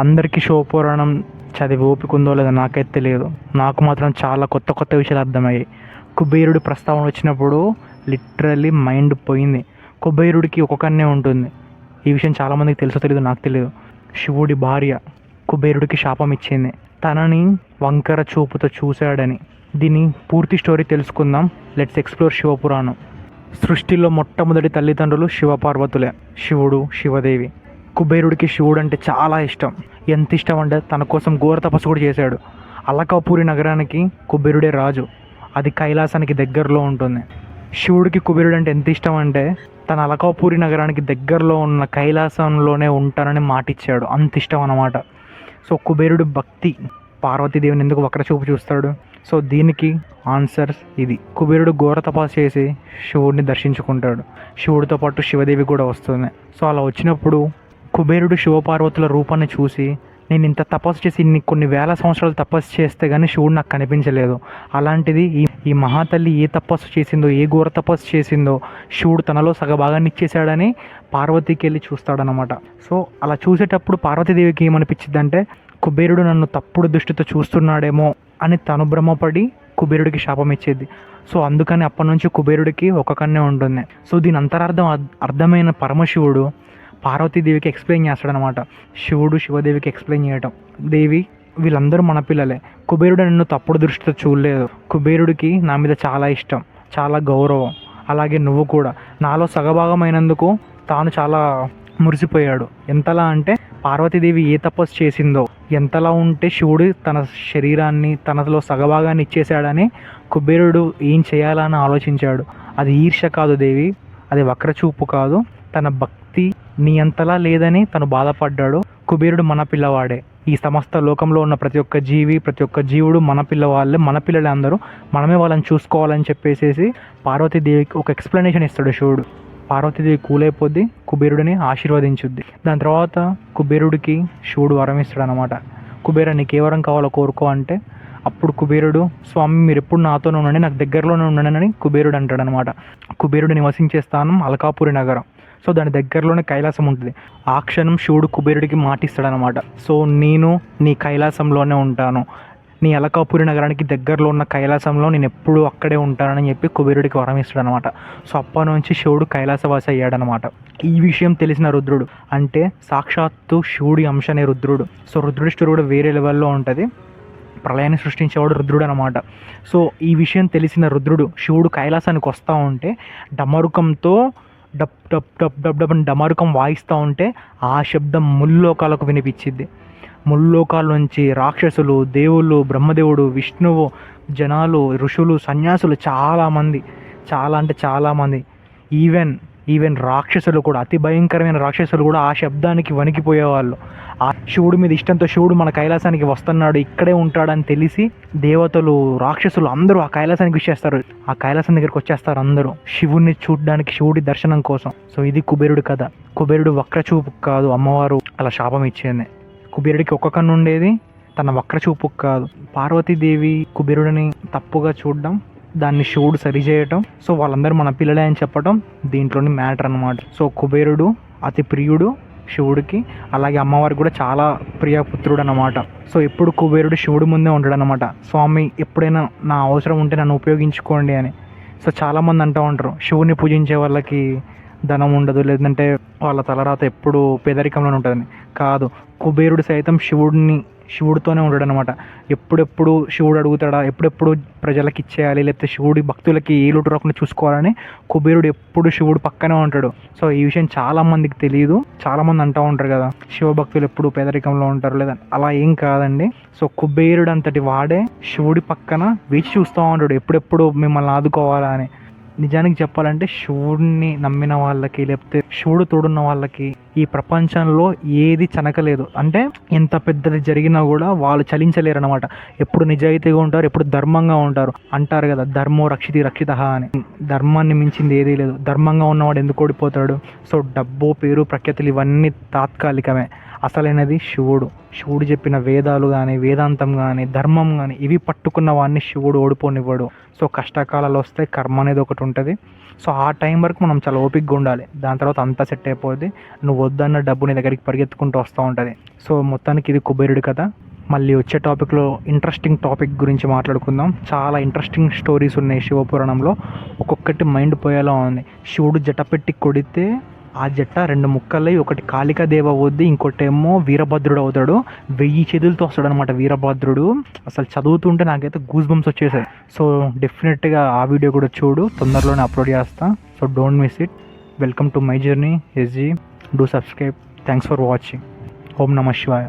అందరికీ శివపురాణం చదివి ఓపిక ఉందో లేదో నాకైతే తెలియదు. నాకు మాత్రం చాలా కొత్త కొత్త విషయాలు అర్థమయ్యాయి. కుబేరుడి ప్రస్తావన వచ్చినప్పుడు లిటరల్లీ మైండ్ పోయింది. కుబేరుడికి ఒక్కొక్కనే ఉంటుంది. ఈ విషయం చాలామందికి తెలుసో తెలియదు నాకు తెలియదు శివుడి భార్య కుబేరుడికి శాపం ఇచ్చింది. తనని వంకర చూపుతో చూశాడని. దీని పూర్తి స్టోరీ తెలుసుకుందాం. లెట్స్ ఎక్స్ప్లోర్ శివపురాణం. సృష్టిలో మొట్టమొదటి తల్లిదండ్రులు శివపార్వతులే. శివుడు శివదేవి. కుబేరుడికి శివుడు అంటే చాలా ఇష్టం. ఎంత ఇష్టం అంటే తన కోసం ఘోర తపస్సు కూడా చేశాడు. అలకాపూరి నగరానికి కుబేరుడే రాజు. అది కైలాసానికి దగ్గరలో ఉంటుంది. శివుడికి కుబేరుడు అంటే ఎంత ఇష్టం అంటే తన అలకాపూరి నగరానికి దగ్గరలో ఉన్న కైలాసంలోనే ఉంటానని మాటిచ్చాడు. అంత ఇష్టం అన్నమాట. సో కుబేరుడు భక్తి. పార్వతీదేవిని ఎందుకు వక్రచూపు చూస్తాడు? సో దీనికి ఆన్సర్స్ ఇది. కుబేరుడు ఘోర తపాసు చేసి శివుడిని దర్శించుకుంటాడు. శివుడితో పాటు శివదేవి కూడా వస్తుంది. సో అలా వచ్చినప్పుడు కుబేరుడు శివపార్వతుల రూపాన్ని చూసి నేను ఇంత తపస్సు చేసి ఇన్ని కొన్ని వేల సంవత్సరాలు తపస్సు చేస్తే కానీ శివుడు నాకు కనిపించలేదు. అలాంటిది ఈ ఈ మహాతల్లి ఏ తపస్సు చేసిందో ఏ ఘోర తపస్సు చేసిందో శివుడు తనలో సగభాగాన్ని ఇచ్చేసాడని పార్వతికి వెళ్ళి చూస్తాడనమాట సో అలా చూసేటప్పుడు పార్వతీదేవికి ఏమనిపించిందంటే కుబేరుడు నన్ను తప్పుడు దృష్టితో చూస్తున్నాడేమో అని తను భ్రమపడి కుబేరుడికి శాపం ఇచ్చేది. సో అందుకని అప్పటి నుంచి కుబేరుడికి ఒక కన్నే ఉంటుంది. సో దీని అంతరార్థం అర్థమైన పరమశివుడు పార్వతీదేవికి ఎక్స్ప్లెయిన్ చేస్తాడనమాట. శివుడు శివదేవికి ఎక్స్ప్లెయిన్ చేయటం. దేవి వీళ్ళందరూ మన పిల్లలే. కుబేరుడు నన్ను తప్పుడు దృష్టితో చూడలేదు. కుబేరుడికి నా మీద చాలా ఇష్టం చాలా గౌరవం. అలాగే నువ్వు కూడా. నాలో సగభాగమైనందుకు తాను చాలా మురిసిపోయాడు. ఎంతలా అంటే పార్వతీదేవి ఏ తపస్సు చేసిందో ఎంతలా ఉంటే శివుడు తన శరీరాన్ని తనలో సగభాగాన్ని ఇచ్చేశాడని కుబేరుడు ఏం చేయాలని ఆలోచించాడు. అది ఈర్ష్య కాదు దేవి. అది వక్రచూపు కాదు. తన భక్తి నీ అంతలా లేదని తను బాధపడ్డాడు. కుబేరుడు మన పిల్లవాడే. ఈ సమస్త లోకంలో ఉన్న ప్రతి ఒక్క జీవి ప్రతి ఒక్క జీవుడు మన పిల్లవాళ్ళే మన పిల్లలే అందరూ. మనమే వాళ్ళని చూసుకోవాలని చెప్పేసేసి పార్వతీదేవికి ఒక ఎక్స్ప్లెనేషన్ ఇస్తాడు శివుడు. పార్వతీదేవి కూలైపోద్ది కుబేరుడిని ఆశీర్వదించుద్ది. దాని తర్వాత కుబేరుడికి శివుడు వరం ఇస్తాడు అనమాట కుబేర నీకు ఏ వరం కావాలో కోరుకో అంటే అప్పుడు కుబేరుడు స్వామి మీరు ఎప్పుడు నాతోనే ఉండండి నాకు దగ్గరలోనే ఉండండి అని కుబేరుడు అంటాడనమాట కుబేరుడు నివసించే స్థానం అలకాపురి నగరం. సో దాని దగ్గరలోనే కైలాసం ఉంటుంది. ఆ క్షణం శివుడు కుబేరుడికి మాటిస్తాడనమాట సో నేను నీ కైలాసంలోనే ఉంటాను. నీ అలకాపురి నగరానికి దగ్గరలో ఉన్న కైలాసంలో నేను ఎప్పుడూ అక్కడే ఉంటానని చెప్పి కుబేరుడికి వరం ఇస్తాడు అనమాట సో అప్పటి నుంచి శివుడు కైలాసవాసి అయ్యాడనమాట ఈ విషయం తెలిసిన రుద్రుడు అంటే సాక్షాత్తు శివుడి అంశనే రుద్రుడు. సో రుద్రుడి కూడా వేరే లెవెల్లో ఉంటుంది. ప్రళయాన్ని సృష్టించేవాడు రుద్రుడు అనమాట సో ఈ విషయం తెలిసిన రుద్రుడు శివుడు కైలాసానికి వస్తూ ఉంటే డమరుకంతో డప్ డప్ డప్ డప్ డప్ అని డమరుకం వాయిస్తూ ఉంటే ఆ శబ్దం ముల్లోకాలకు వినిపించింది. ముల్లోకాల నుంచి రాక్షసులు దేవుళ్ళు బ్రహ్మదేవుడు విష్ణువు జనాలు ఋషులు సన్యాసులు చాలామంది చాలా అంటే చాలామంది ఈవెన్ ఈవెన్ రాక్షసులు కూడా అతి భయంకరమైన రాక్షసులు కూడా ఆ శబ్దానికి వణికిపోయేవాళ్ళు. ఆ శివుడి మీద ఇష్టంతో శివుడు మన కైలాసానికి వస్తున్నాడు ఇక్కడే ఉంటాడని తెలిసి దేవతలు రాక్షసులు అందరూ ఆ కైలాసానికి వచ్చేస్తారు. ఆ కైలాసం దగ్గరికి వచ్చేస్తారు అందరూ. శివుడిని చూడడానికి శివుడి దర్శనం కోసం. సో ఇది కుబేరుడు కథ. కుబేరుడు వక్రచూపు కాదు అమ్మవారు. అలా శాపం ఇచ్చేది కుబేరుడికి ఒక్క కన్ను ఉండేది తన వక్రచూపు కాదు. పార్వతీదేవి కుబేరుడిని తప్పుగా చూడడం దాన్ని శివుడు సరిచేయటం సో వాళ్ళందరూ మన పిల్లలే అని చెప్పటం దీంట్లోని మ్యాటర్ అన్నమాట. సో కుబేరుడు అతి ప్రియుడు శివుడికి అలాగే అమ్మవారికి కూడా చాలా ప్రియపుత్రుడు అనమాట సో ఎప్పుడు కుబేరుడు శివుడి ముందే ఉంటాడు అనమాట స్వామి ఎప్పుడైనా నా అవసరం ఉంటే నన్ను ఉపయోగించుకోండి అని. సో చాలామంది అంటూ ఉంటారు. శివుని పూజించే వాళ్ళకి ధనం ఉండదు లేదంటే వాళ్ళ తలరాత ఎప్పుడు పేదరికంలోనే ఉంటుందని. కాదు. కుబేరుడు సైతం శివుడిని శివుడితోనే ఉంటాడు అనమాట ఎప్పుడెప్పుడు శివుడు అడుగుతాడా? ఎప్పుడెప్పుడు ప్రజలకు ఇచ్చేయాలి? లేకపోతే శివుడి భక్తులకి ఏ లోటు రాకుండా చూసుకోవాలని కుబేరుడు ఎప్పుడు శివుడు పక్కనే ఉంటాడు. సో ఈ విషయం చాలామందికి తెలియదు చాలామంది అంటూ ఉంటారు కదా శివభక్తులు ఎప్పుడు పేదరికంలో ఉంటారు లేదా? అలా ఏం కాదండి. సో కుబేరుడు అంతటి వాడే శివుడి పక్కన వేచి చూస్తూ ఉంటాడు. ఎప్పుడెప్పుడు మిమ్మల్ని ఆదుకోవాలా అని. నిజానికి చెప్పాలంటే శివుడిని నమ్మిన వాళ్ళకి లేకపోతే శివుడు తోడున్న వాళ్ళకి ఈ ప్రపంచంలో ఏది చనకలేదు. అంటే ఎంత పెద్దది జరిగినా కూడా వాళ్ళు చలించలేరు అనమాట ఎప్పుడు నిజాయితీగా ఉంటారు ఎప్పుడు ధర్మంగా ఉంటారు. అంటారు కదా ధర్మో రక్షితి రక్షిత అని. ధర్మాన్ని మించింది ఏదీ లేదు. ధర్మంగా ఉన్నవాడు ఎందుకు ఓడిపోతాడు? సో డబ్బు పేరు ప్రఖ్యాతులు ఇవన్నీ తాత్కాలికమే. అసలైనది శివుడు. శివుడు చెప్పిన వేదాలు కానీ వేదాంతం కానీ ధర్మం కానీ ఇవి పట్టుకున్న వాడిని శివుడు ఓడిపోనివ్వడు. సో కష్టకాలాలు వస్తే కర్మ అనేది ఒకటి ఉంటుంది. సో ఆ టైం వరకు మనం చాలా ఓపికగా ఉండాలి. దాని తర్వాత అంతా సెట్ అయిపోద్ది. నువ్వు వద్దన్న డబ్బు నీ దగ్గరికి పరిగెత్తుకుంటూ వస్తూ ఉంటుంది. సో మొత్తానికి ఇది కుబేరుడు కదా మళ్ళీ వచ్చే టాపిక్లో ఇంట్రెస్టింగ్ టాపిక్ గురించి మాట్లాడుకుందాం. చాలా ఇంట్రెస్టింగ్ స్టోరీస్ ఉన్నాయి శివపురాణంలో. ఒక్కొక్కటి మైండ్ పోయేలా ఉంది. శివుడు జట పెట్టి కొడితే ఆ జట్ట రెండు ముక్కలై ఒకటి కాళికాదేవి అవుద్ది ఇంకోటేమో వీరభద్రుడు అవుతాడు. వెయ్యి చేతులతో వస్తాడు అనమాట వీరభద్రుడు. అసలు చదువుతుంటే నాకైతే గూస్ బంప్స్ వచ్చేసాయి. సో డెఫినెట్గా ఆ వీడియో కూడా చూడు తొందరలోనే అప్లోడ్ చేస్తా. So don't miss it welcome to my journey SG do subscribe thanks for watching ఓం నమ శివాయ.